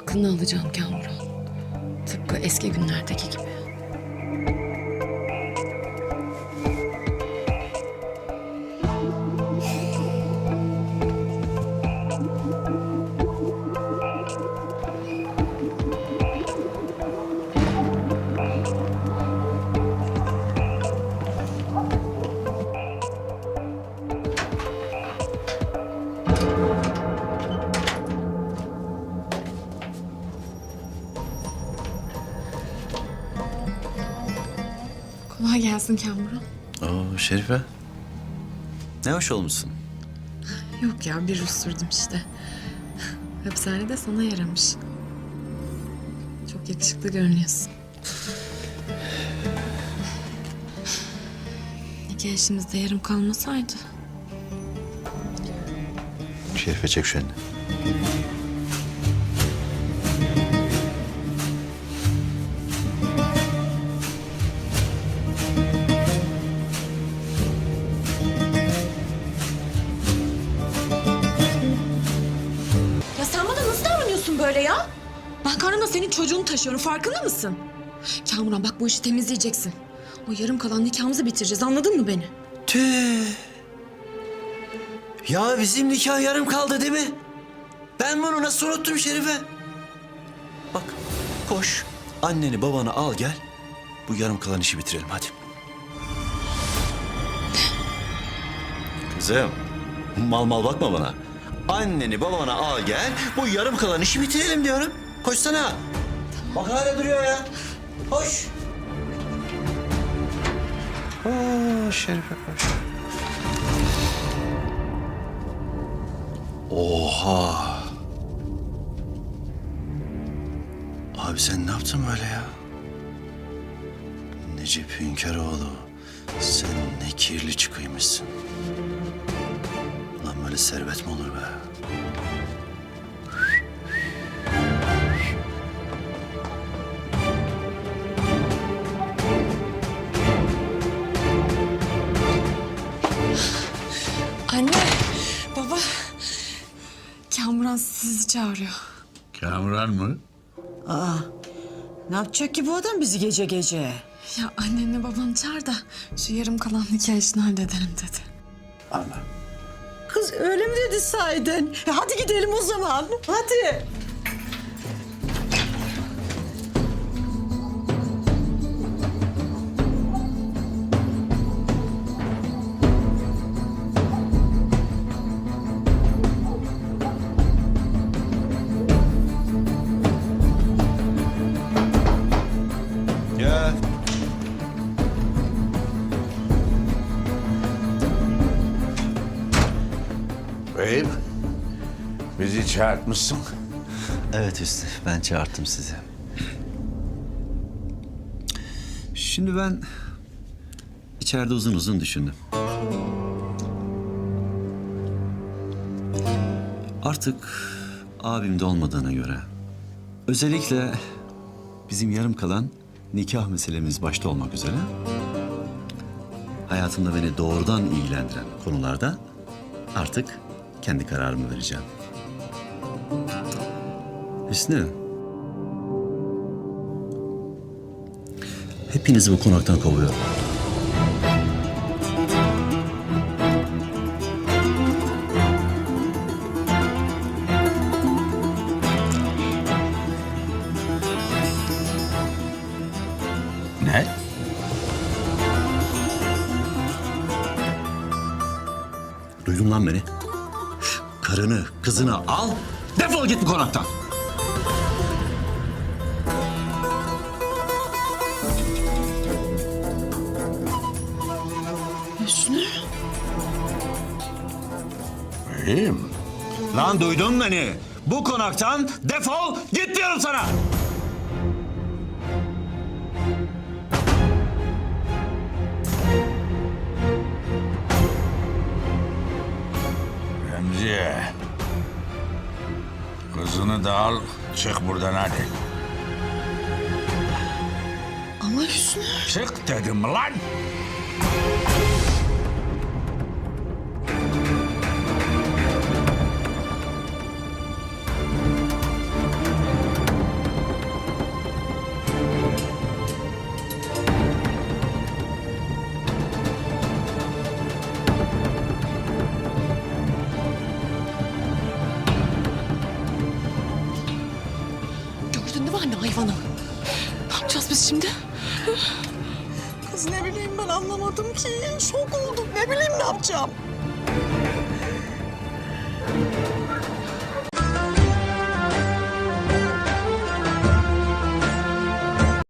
aklını alacağım Kamuran. Tıpkı eski günlerdeki gibi. Kolay gelsin Kamuran. Oo Şerife. Ne hoş olmuşsun. Yok ya bir sürdüm işte. Hapishanede sana yaramış. Çok yakışıklı görünüyorsun. Nikah işimizde yarım kalmasaydı. Şerife çek şu elini. Ben karnımda senin çocuğunu taşıyorum farkında mısın? Kamuran bak bu işi temizleyeceksin. O yarım kalan nikahımızı bitireceğiz anladın mı beni? Tüh. Ya bizim nikah yarım kaldı değil mi? Ben bunu nasıl unuttum Şerife? Bak koş anneni babanı al gel. Bu yarım kalan işi bitirelim hadi. Kızım mal mal bakma bana. Anneni babana al gel. Bu yarım kalan işi bitirelim diyorum. Koşsana. Bak hala duruyor ya. Koş. Oo, Şerife koş. Oha. Abi sen ne yaptın böyle ya? Necip Hünkaroğlu. Sen ne kirli çıkıymışsın. Lan böyle servet mi olur be? Sizi çağırıyor. Kamuran mı? Ne yapacak ki bu adam bizi gece gece? Ya annenle babanı çağır da şu yarım kalan nikah işini halledelim dedi. Allah. Kız öyle mi dedi sahiden? E hadi gidelim o zaman. Hadi. Beyim, bizi çağırtmışsın. Evet Hüsnü, ben çağırttım sizi. Şimdi ben içeride uzun uzun düşündüm. Artık abim de olmadığına göre özellikle bizim yarım kalan nikah meselemiz başta olmak üzere hayatımda beni doğrudan ilgilendiren konularda artık kendi kararımı vereceğim. Hüsnü. Hepinizi bu konaktan kovuyorum. Ne? Duydun lan beni. Karını, kızını al, defol git bu konaktan. Hüsnü. Beyim, Lan duydun beni. Bu konaktan defol git diyorum sana. Remziye. Kızını da al, çık buradan hadi. Ama Hüsnü. Çık dedim lan. Hayvanı var ne hayvanı? Ne yapacağız biz şimdi? Kız ne bileyim ben anlamadım ki. Şok oldum. Ne bileyim ne yapacağım.